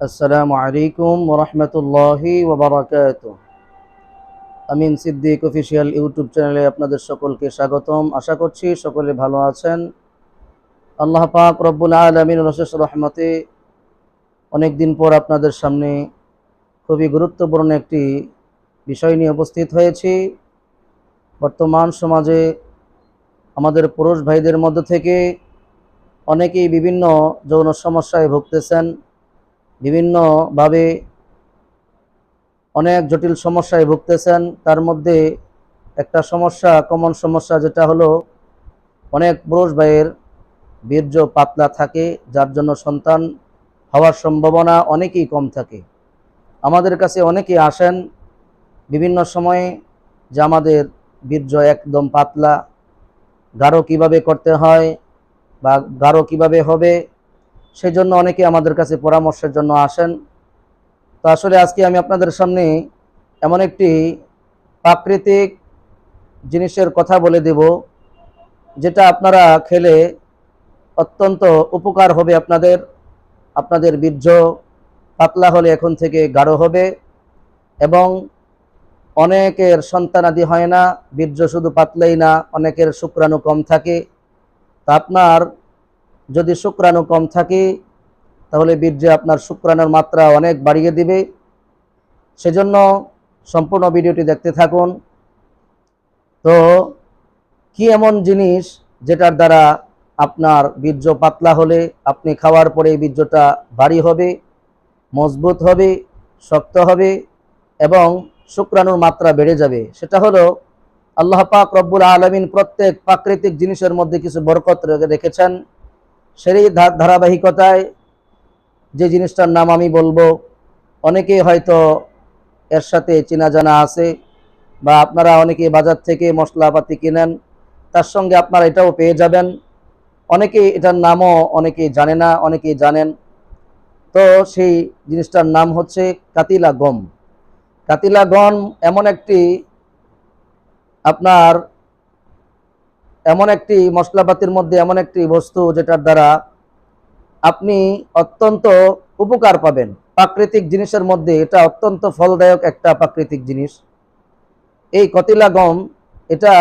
আসসালামু আলাইকুম রহমতুল্লাহি ওবরাকাত আমিন সিদ্দিক অফিসিয়াল ইউটিউব চ্যানেলে আপনাদের সকলকে স্বাগতম। আশা করছি সকলে ভালো আছেন। আল্লাহ পাক রব্বুল আলমিন রশেষ রহমতে অনেক দিন পর আপনাদের সামনে খুবই গুরুত্বপূর্ণ একটি বিষয় নিয়ে উপস্থিত হয়েছি। বর্তমান সমাজে আমাদের পুরুষ ভাইদের মধ্য থেকে অনেকেই বিভিন্ন যৌন সমস্যায় ভুগতেছেন। বিভিন্নভাবে অনেক জটিল সমস্যায় ভুগতেছেন। তার মধ্যে একটা সমস্যা কমন সমস্যা যেটা হলো, অনেক পুরুষ ভাইয়ের বীর্য পাতলা থাকে, যার জন্য সন্তান হওয়ার সম্ভাবনা অনেকই কম থাকে। আমাদের কাছে অনেকেই আসেন বিভিন্ন সময়ে যে আমাদের বীর্য একদম পাতলা, গাঢ় কীভাবে করতে হয় বা গাঢ় কীভাবে হবে সেই জন্য অনেকে আমাদের কাছে পরামর্শের জন্য আসেন। তো আসলে আজকে আমি আপনাদের সামনে এমন একটি প্রাকৃতিক জিনিসের কথা বলে দেব, যেটা আপনারা খেলে অত্যন্ত উপকার হবে আপনাদের আপনাদের বীর্য পাতলা হলে এখন থেকে গাঢ় হবে এবং অনেকের সন্তানাদি হয় না, বীর্য শুধু পাতলেই না, অনেকের শুক্রাণু কম থাকে। তা আপনার যদি শুক্রাণু কম থাকে, তাহলে বীর্যে আপনার শুক্রাণুর মাত্রা অনেক বাড়িয়ে দিবে। সেজন্য সম্পূর্ণ ভিডিওটি দেখতে থাকুন। তো কি এমন জিনিস যেটার দ্বারা আপনার বীর্য পাতলা হলে আপনি খাওয়ার পরে বীর্যটা ভারী হবে, মজবুত হবে, শক্ত হবে এবং শুক্রাণুর মাত্রা বেড়ে যাবে? সেটা হলো আল্লাহ পাক রব্বুল আলমিন প্রত্যেক প্রাকৃতিক জিনিসের মধ্যে কিছু বরকত রেখেছেন। সেই ধারাবাহিকতায় যে জিনিসটার নাম আমি বলব, অনেকেই হয়তো এর সাথে চেনা জানা আছে বা আপনারা অনেকে বাজার থেকে মশলাপাতি কিনেন, তার সঙ্গে আপনারা এটাও পেয়ে যাবেন। অনেকেই এটার নামও অনেকে জানে না অনেকে জানেন। তো সেই জিনিসটার নাম হচ্ছে কাতিলা গম। কাতিলা গম এমন একটি আপনার এমন একটি মশলাপাতির মধ্যে এমন একটি বস্তু যেটার দ্বারা আপনি অত্যন্ত উপকার পাবেন। প্রাকৃতিক জিনিসের মধ্যে এটা অত্যন্ত ফলদায়ক একটা প্রাকৃতিক জিনিস। এই কতিলা গম, এটা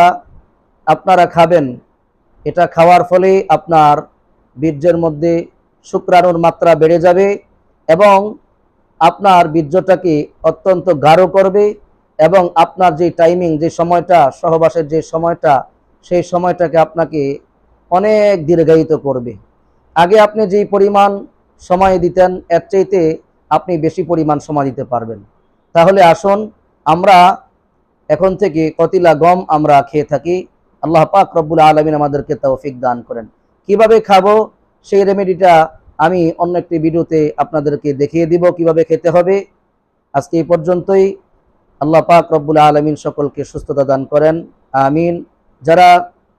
আপনারা খাবেন। এটা খাওয়ার ফলে আপনার বীর্যের মধ্যে শুক্রাণুর মাত্রা বেড়ে যাবে এবং আপনার বীর্যটাকে অত্যন্ত গাঢ় করবে এবং আপনার যে টাইমিং যে সময়টা, সহবাসের যে সময়টা সেই সময়টাকে আপনাকে অনেক দীর্ঘায়িত করবে। আগে আপনি যে পরিমাণ সময় দিতেন, এর চাইতে আপনি বেশি পরিমাণ সময় দিতে পারবেন। তাহলে আসুন, আমরা এখন থেকে কতিলা গম আমরা খেয়ে থাকি। আল্লাহ পাক রব্বুল আলমিন আমাদেরকে তৌফিক দান করেন। কীভাবে খাব? সেই রেমেডিটা আমি অন্য একটি ভিডিওতে আপনাদেরকে দেখিয়ে দিব কীভাবে খেতে হবে। আজকে এই পর্যন্তই। আল্লাহ পাক রব্বুল আলমিন সকলকে সুস্থতা দান করেন। আমিন। যারা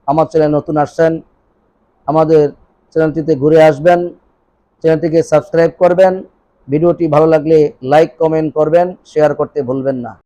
আমার চ্যানেল নতুন আসছেন, আমাদের চ্যানেলটিতে ঘুরে আসবেন, চ্যানেলটিকে সাবস্ক্রাইব করবেন, ভিডিওটি ভালো লাগলে লাইক, কমেন্ট করবেন, শেয়ার করতে ভুলবেন না।